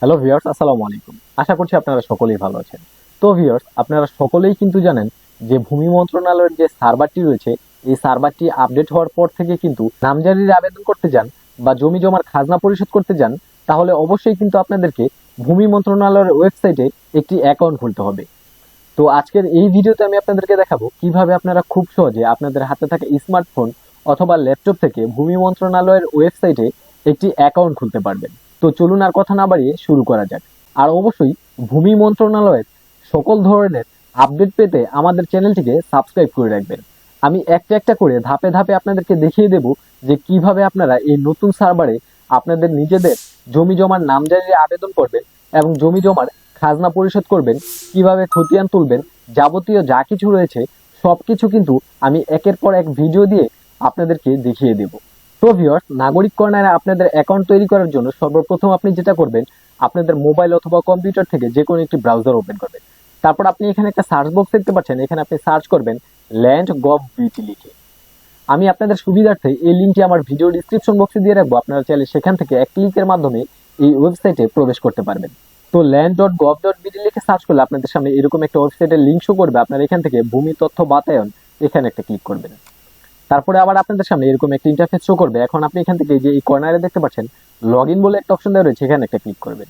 Hello viewers, আসসালামু আলাইকুম। আশা করছি আপনারা সকলেই ভালো আছেন। তো ভিউয়ার্স, আপনারা সকলেই কিন্তু জানেন যে ভূমি মন্ত্রণালয়ের যে সার্ভারটি রয়েছে, এই সার্ভারটি আপডেট হওয়ার পর থেকে কিন্তু নামজারির আবেদন করতে যান বা জমি জমার খাজনা পরিশোধ করতে যান, তাহলে অবশ্যই কিন্তু আপনাদেরকে ভূমি মন্ত্রণালয়ের ওয়েবসাইটে একটি অ্যাকাউন্ট খুলতে হবে। তো আজকের এই ভিডিওতে আমি আপনাদেরকে দেখাবো কীভাবে আপনারা খুব সহজে আপনাদের হাতে থাকা স্মার্টফোন অথবা ল্যাপটপ থেকে ভূমি মন্ত্রণালয়ের ওয়েবসাইটে একটি অ্যাকাউন্ট খুলতে পারবেন। তো চলুন আর কথা না বাড়িয়ে শুরু করা যাক। আর অবশ্যই ভূমি মন্ত্রণালয়ের সকল ধরনের আপডেট পেতে আমাদের চ্যানেলটিকে সাবস্ক্রাইব করে রাখবেন। আমি একটা একটা করে ধাপে ধাপে আপনাদেরকে দেখিয়ে দেব যে কীভাবে আপনারা এই নতুন সার্ভারে আপনাদের নিজেদের জমি জমার নামজারি আবেদন করবেন এবং জমি জমার খাজনা পরিশোধ করবেন, কীভাবে খতিয়ান তুলবেন, যাবতীয় যা কিছু রয়েছে সব কিছু কিন্তু আমি একের পর এক ভিডিও দিয়ে আপনাদেরকে দেখিয়ে দেব। তো ভিউয়ার্স নাগরিক কর্নারে আপনাদের অ্যাকাউন্ট তৈরি করার জন্য সর্বপ্রথম আপনি যেটা করবেন, আপনাদের মোবাইল অথবা কম্পিউটার থেকে যে কোনো একটি ব্রাউজার ওপেন করবেন। তারপর আপনি এখানে একটা সার্চ বক্স দেখতে পাচ্ছেন, এখানে আপনি সার্চ করবেন ল্যান্ড গভ বিটি লিখে। আমি আপনাদের সুবিধার্থে এই লিঙ্কটি আমার ভিডিও ডিসক্রিপশন বক্সে দিয়ে রাখব, আপনারা চাইলে সেখান থেকে এক ক্লিকের মাধ্যমে এই ওয়েবসাইটে প্রবেশ করতে পারবেন। তো land dot gov dot BD লিখে সার্চ করলে আপনাদের সামনে এরকম একটা ওয়েবসাইটের লিঙ্ক শো করবে, আপনারা এখান থেকে ভূমি, তথ্য, বাতায়ন এখানে একটা ক্লিক করবেন। তারপরে আবার আপনাদের সামনে এরকম একটা ইন্টারফেস শো করবে। এখন আপনি এখান থেকে যে এই কর্নারে দেখতে পাচ্ছেন লগ ইন বলে একটা অপশন দেওয়া রয়েছে, এখানে একটা ক্লিক করবেন।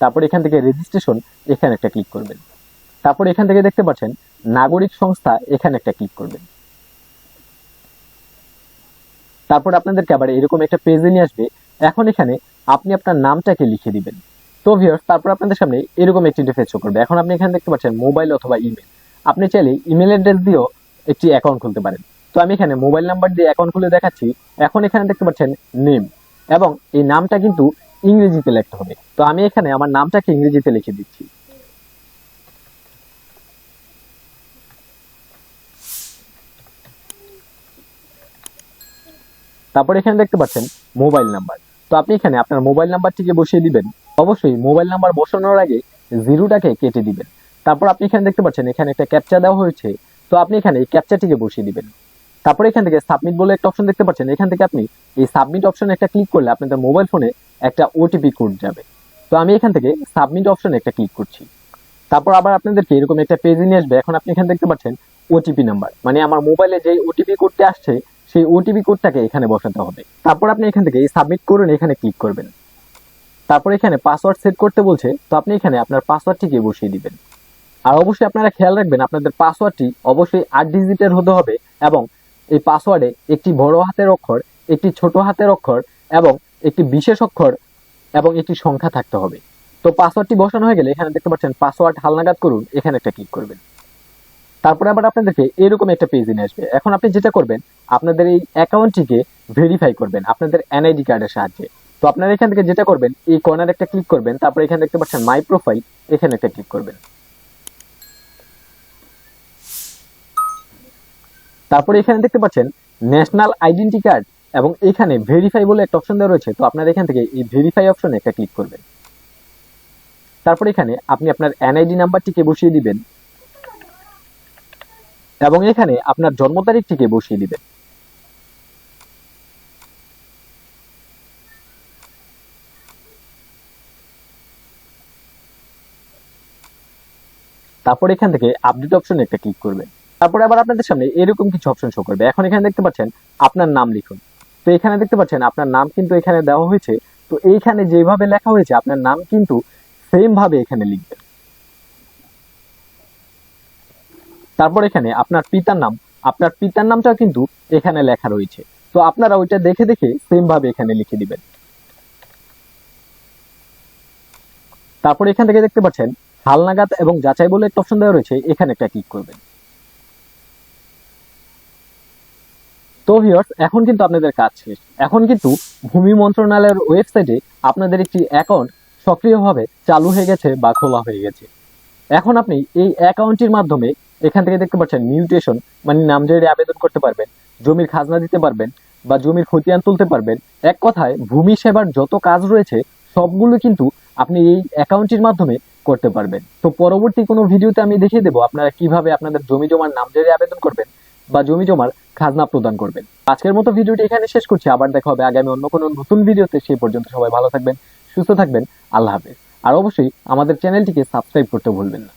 তারপর এখান থেকে রেজিস্ট্রেশন এখানে একটা ক্লিক করবেন। তারপর এখান থেকে দেখতে পাচ্ছেন, নাগরিক সংস্থা, এখানে একটা ক্লিক করবেন। তারপর আপনাদেরকে আবার এরকম একটা পেজে নিয়ে আসবে। এখন এখানে আপনি আপনার নামটাকে লিখে দিবেন। তো ভিউয়ার্স তারপর আপনাদের সামনে এরকম একটি ইন্টারফেস শো করবে। এখন আপনি এখানে দেখতে পাচ্ছেন মোবাইল অথবা ইমেল আপনি চাইলে ইমেল অ্যাড্রেস দিয়েও একটি অ্যাকাউন্ট খুলতে পারেন। তো আমি এখানে মোবাইল নাম্বার দিয়ে অ্যাকাউন্ট খুলে দেখাচ্ছি। এখন এখানে দেখতে পাচ্ছেন নেম এবং এই নামটা কিন্তু ইংরেজিতে লিখতে হবে। তো আমি এখানে আমার নামটাকে ইংরেজিতে লিখে দিচ্ছি। তারপর এখানে দেখতে পাচ্ছেন মোবাইল নাম্বার। তো আপনি এখানে আপনার মোবাইল নাম্বারটিকে বসিয়ে দিবেন। অবশ্যই মোবাইল নাম্বার বসানোর আগে জিরোটাকে কেটে দিবেন। তারপর আপনি এখানে দেখতে পাচ্ছেন এখানে একটা ক্যাপচা দেওয়া হয়েছে। তো আপনি এখানে এই ক্যাপচাটিকে বসিয়ে দিবেন। তারপর এখান থেকে সাবমিট বলে একটা অপশন দেখতে পাচ্ছেন। এখান থেকে আপনি এই সাবমিট অপশনে একটা ক্লিক করলে আপনাদের মোবাইল ফোনে একটা ওটিপি কোড যাবে। তো আমি এখান থেকে সাবমিট অপশনে একটা ক্লিক করছি। তারপর আবার আপনাদেরকে এরকম একটা পেজে নিয়ে আসবে। এখন আপনি এখানে দেখতে পাচ্ছেন ওটিপি নাম্বার মানে আমার মোবাইলে যেই ওটিপি কোডটি আসছে, সেই ওটিপি কোডটাকে এখানে বসাতে হবে। তারপর আপনি এখান থেকে সাবমিট করুন, এখানে ক্লিক করবেন। তারপর এখানে পাসওয়ার্ড সেট করতে বলছে, তো আপনি এখানে আপনার পাসওয়ার্ডটিকে বসিয়ে দিবেন। আর অবশ্যই আপনারা খেয়াল রাখবেন, আপনাদের পাসওয়ার্ডটি অবশ্যই আট ডিজিটের হতে হবে এবং এই পাসওয়ার্ডে একটি বড় হাতের অক্ষর, একটি ছোট হাতের অক্ষর এবং একটি বিশেষ অক্ষর এবং একটি সংখ্যা থাকতে হবে। তো পাসওয়ার্ডটি বসানো হয়ে গেলে এখানে দেখতে পাচ্ছেন পাসওয়ার্ড হালনাগাদ করুন, এখানে একটা ক্লিক করবেন। তারপরে আবার আপনাদেরকে এরকম একটা পেজ নিয়ে আসবে। এখন আপনি যেটা করবেন, আপনাদের এই অ্যাকাউন্টটিকে ভেরিফাই করবেন, আপনাদের এনআইডি কার্ডের সাহায্যে। তো আপনারা এখান থেকে যেটা করবেন, এই কর্নার একটা ক্লিক করবেন, তারপরে এখানে দেখতে পাচ্ছেন মাই প্রোফাইল এখানে একটা ক্লিক করবেন। তারপরে এখানে দেখতে পাচ্ছেন ন্যাশনাল আইডেন্টি কার্ড এবং এখানে ভেরিফাই বলে একটা অপশন দেওয়া রয়েছে। তো আপনারা এখান থেকে এই ভেরিফাই অপশনে একটা ক্লিক করবেন। তারপর এখানে আপনি আপনার এনআইডি নাম্বারটিকে বসিয়ে দিবেন এবং এখানে আপনার জন্ম তারিখটিকে বসিয়ে দিবেন। তারপর এখান থেকে আপডেট অপশনে একটা ক্লিক করবেন। তারপরে আবার আপনাদের সামনে এরকম কিছু অপশন শো করবে। এখন এখানে দেখতে পাচ্ছেন, আপনার নাম লিখুন। তো এখানে দেখতে পাচ্ছেন, আপনার নাম কিন্তু এখানে দেওয়া হয়েছে। তো এইখানে যেভাবে লেখা হয়েছে, আপনার নাম কিন্তু সেম ভাবে এখানে লিখবেন। তারপর এখানে আপনার পিতার নাম, আপনার পিতার নামটাও কিন্তু এখানে লেখা রয়েছে। তো আপনারা ওইটা দেখে দেখে সেম ভাবে এখানে লিখে দিবেন। তারপর এখান থেকে দেখতে পাচ্ছেন, হালনাগাদ এবং যাচাই বলে একটা অপশন দেওয়া রয়েছে, এখানে একটা ক্লিক করবেন। তো ভিউয়ার্স এখন কিন্তু আপনাদের কাজ শেষ। এখন কিন্তু ভূমি মন্ত্রণালয়ের ওয়েবসাইটে আপনাদের একটি অ্যাকাউন্ট সক্রিয়ভাবে চালু হয়ে গেছে বা খোলা হয়ে গেছে। এখন আপনি এই অ্যাকাউন্টটির মাধ্যমে এখান থেকে দেখতে পাচ্ছেন মিউটেশন মানে নামজারি আবেদন করতে পারবেন, জমির খাজনা দিতে পারবেন বা জমির খতিয়ান তুলতে পারবেন। এক কথায়, ভূমি সেবার যত কাজ রয়েছে, সবগুলো কিন্তু আপনি এই অ্যাকাউন্টটির মাধ্যমে করতে পারবেন। তো পরবর্তী কোনো ভিডিওতে আমি দেখিয়ে দেবো আপনারা কীভাবে আপনাদের জমি জমার নামজারি আবেদন করবেন বা জমি জমার খাজনা প্রদান করবেন। আজকের মতো ভিডিওটি এখানে শেষ করছি। আবার দেখা হবে আগামী অন্য কোনো নতুন ভিডিওতে। সেই পর্যন্ত সবাই ভালো থাকবেন, সুস্থ থাকবেন। আল্লাহ হাফেজ। আর অবশ্যই আমাদের চ্যানেলটিকে সাবস্ক্রাইব করতে ভুলবেন না।